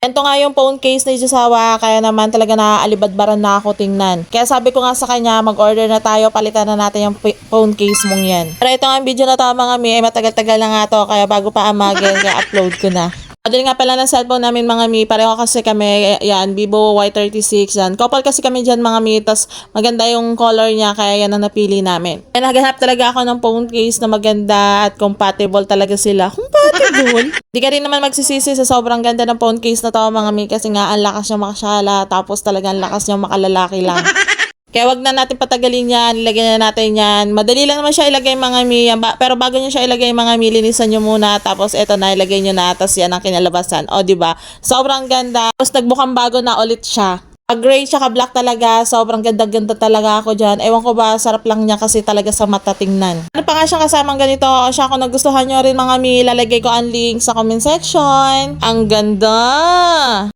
Ito nga yung phone case ni Jisawa, kaya naman talaga naaalibadbaran na ako tingnan. Kaya sabi ko nga sa kanya, mag-order na tayo, palitan na natin yung phone case mong yan. Pero ito nga ang video na to mga mi, ay matagal-tagal na nga to, kaya bago pa amagin, kaya upload ko na. Model nga pala ng cellphone namin mga mi, pareho kasi kami, yan, Vivo Y36 yan. Couple kasi kami dyan mga mi, tas maganda yung color niya, kaya yan ang napili namin. Kaya naghanap talaga ako ng phone case na maganda at compatible talaga sila. Compatible? Di ka rin naman magsisisi sa sobrang ganda ng phone case na to mga mi, kasi nga ang lakas niya makasyala, tapos talagang lakas niya makalalaki lang. Kaya wag na natin patagalin yan, ilagay na natin yan. Madali lang naman siya ilagay mga mi, yan ba- pero bago nyo siya ilagay mga mi, linisan nyo muna, tapos eto na, ilagay nyo na, tapos yan ang kinalabasan. O, ba? Sobrang ganda. Tapos nagbukang bago na ulit siya. Pag gray tsaka black talaga, sobrang ganda-ganda talaga ako dyan. Ewan ko ba, sarap lang niya kasi talaga sa mata tingnan. Ano pa nga siya kasamang ganito? O siya, kung nagustuhan nyo rin mga mi, lalagay ko ang link sa comment section. Ang ganda!